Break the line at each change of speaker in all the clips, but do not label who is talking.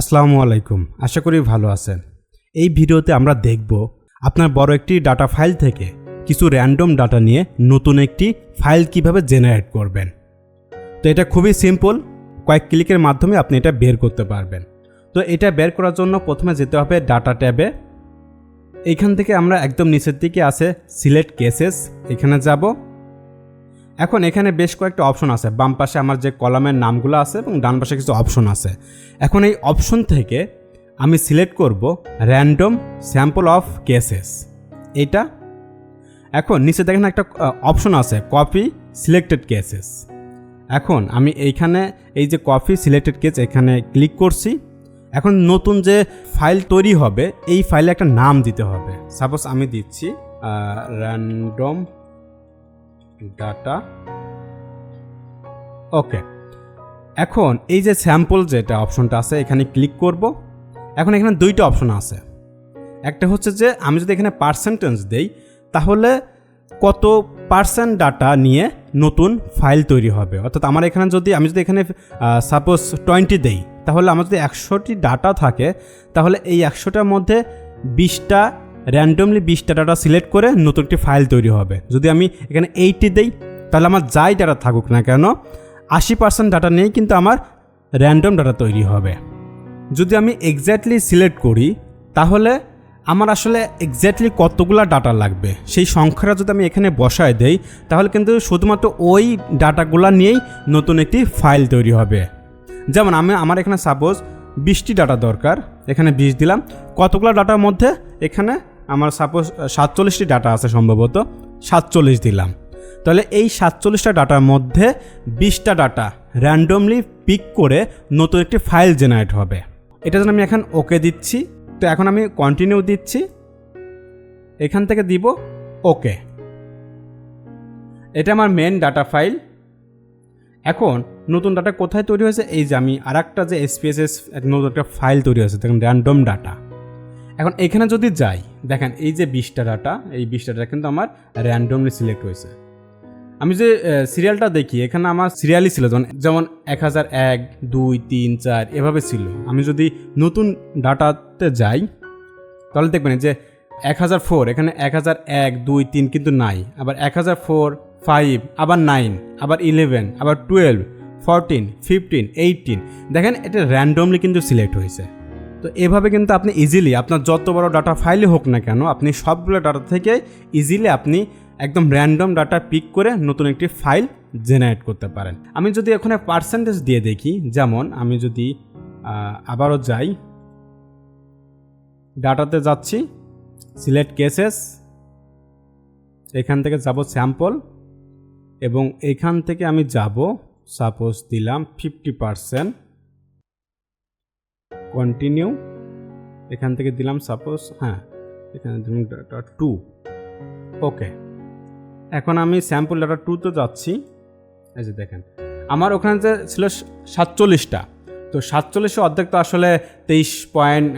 আসসালামু আলাইকুম। আশা করি ভালো আছেন। এই ভিডিওতে আমরা দেখব আপনার বড় একটি ডাটা ফাইল থেকে কিছু র্যান্ডম ডাটা নিয়ে নতুন একটি ফাইল কীভাবে জেনারেট করবেন। তো এটা খুবই সিম্পল, কয়েক ক্লিকের মাধ্যমে আপনি এটা বের করতে পারবেন। তো এটা বের করার জন্য প্রথমে যেতে হবে ডাটা ট্যাবে। এইখান থেকে আমরা একদম নিচের দিকে আছে সিলেক্ট কেসেস, এখানে যাব। এখন এখানে বেশ কয়েকটা অপশন আছে। বাম পাশে আমার যে কলামের নামগুলো আছে এবং ডান পাশে কিছু অপশন আছে। এখন এই অপশন থেকে আমি সিলেক্ট করব র্যান্ডম স্যাম্পল অফ কেসেস এটা। এখন নিচে দেখেন একটা অপশন আছে কপি সিলেক্টেড কেসেস এখন আমি এইখানে এই যে কপি সিলেক্টেড কেস এখানে ক্লিক করছি। এখন নতুন যে ফাইল তৈরি হবে, এই ফাইলে একটা নাম দিতে হবে। সাপোজ আমি দিচ্ছি র্যান্ডম ডাটা। ওকে, এখন এই যে স্যাম্পল যেটা অপশনটা আছে, এখানে ক্লিক করব। এখন এখানে দুইটা অপশন আছে। একটা হচ্ছে যে, আমি যদি এখানে পার্সেন্টেজ দেই, তাহলে কত পার্সেন্ট ডাটা নিয়ে নতুন ফাইল তৈরি হবে? অর্থাৎ আমার এখানে যদি, আমি যদি এখানে সাপোজ টোয়েন্টি দেই, তাহলে আমার যদি একশোটি ডাটা থাকে, তাহলে এই একশোটার মধ্যে বিশটা র্যান্ডমলি বিশটা ডাটা সিলেক্ট করে নতুন একটি ফাইল তৈরি হবে। যদি আমি এখানে এইটি দেই, তাহলে আমার যাই ডাটা থাকুক না কেন, আশি পার্সেন্ট ডাটা নিয়েই কিন্তু আমার র্যান্ডম ডাটা তৈরি হবে। যদি আমি এক্স্যাক্টলি সিলেক্ট করি, তাহলে আমার আসলে এক্স্যাক্টলি কতগুলো ডাটা লাগবে? সেই সংখ্যাটা যদি আমি এখানে বসায় দেই, তাহলে কিন্তু শুধুমাত্র ওই ডাটাগুলা নিয়েই নতুন একটি ফাইল তৈরি হবে। যেমন আমি, আমার এখানে সাপোজ বিশটি ডাটা দরকার। এখানে বিশ দিলাম। কতগুলো ডাটার মধ্যে এখানে আমার সাপোজ সাতচল্লিশটি ডাটা আছে সম্ভবত, সাতচল্লিশ দিলাম। তাহলে এই সাতচল্লিশটা ডাটার মধ্যে বিশটা ডাটা র্যান্ডমলি পিক করে নতুন একটি ফাইল জেনারেট হবে। এটা যেন আমি এখন ওকে দিচ্ছি। তো এখন আমি কন্টিনিউ দিচ্ছি। এখান থেকে দিব ওকে এটা আমার মেন ডাটা ফাইল এখন নতুন ডাটা কোথায় তৈরি হয়েছে? এই যে আমি আর একটা যে এসপিএসএস নতুন একটা ফাইল তৈরি হয়েছে, দেখুন র্যান্ডম ডাটা এখন এখানে যদি যাই, দেখেন এই যে বিশটা ডাটা এই বিশটা ডাটা কিন্তু আমার র্যান্ডমলি সিলেক্ট হয়েছে। আমি যে সিরিয়ালটা দেখি, এখানে আমার সিরিয়ালই ছিল, যেমন যেমন এক হাজার এক, দুই, তিন, চার, এভাবে ছিল। আমি যদি নতুন ডাটাতে যাই, তাহলে দেখবেন যে এক হাজার ফোর এখানে এক হাজার এক, দুই, তিন কিন্তু নাই। আবার এক হাজার ফোর ফাইভ, আবার নাইন, আবার ইলেভেন, আবার টুয়েলভ, ফোরটিন, ফিফটিন, এইটিন। দেখেন, এটা র্যান্ডমলি কিন্তু সিলেক্ট হয়েছে। তো এভাবে কিন্তু আপনি ইজিলি আপনার যত বড় ডাটা ফাইলই হোক না কেন, আপনি সবগুলো ডাটা থেকে ইজিলি আপনি একদম র্যান্ডম ডাটা পিক করে নতুন একটি ফাইল জেনারেট করতে পারেন। আমি যদি এখানে পার্সেন্টেজ দিয়ে দেখি, যেমন আমি যদি আবারও যাই ডাটাতে যাচ্ছি সিলেক্ট কেসেস এখান থেকে যাব স্যাম্পল এবং এখান থেকে আমি যাব সাপোজ দিলাম ফিফটি পারসেন্ট কন্টিনিউ এখান থেকে দিলাম সাপোজ হ্যাঁ এখানে দিলাম ডাটা টু ওকে এখন আমি স্যাম্পল ডাটা টুতে যাচ্ছি, এই যে দেখেন, আমার ওখানে যে ছিল সাতচল্লিশটা, তো সাতচল্লিশে অর্ধেক তো আসলে তেইশ পয়েন্ট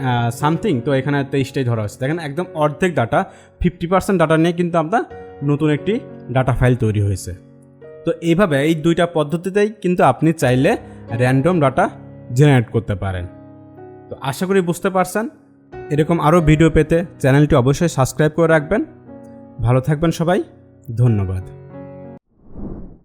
সামথিং তো এখানে তেইশটাই ধরা হচ্ছে দেখেন একদম অর্ধেক ডাটা ফিফটি পার্সেন্ট ডাটা নিয়ে কিন্তু আপনার নতুন একটি ডাটা ফাইল তৈরি হয়েছে। তো এইভাবে এই দুইটা পদ্ধতিতেই কিন্তু আপনি চাইলে র্যান্ডম ডাটা জেনারেট করতে পারেন। তো আশা করি বুঝতে পারছেন। এরকম আরও ভিডিও পেতে চ্যানেলটি অবশ্যই সাবস্ক্রাইব করে রাখবেন। ভালো থাকবেন সবাই। ধন্যবাদ।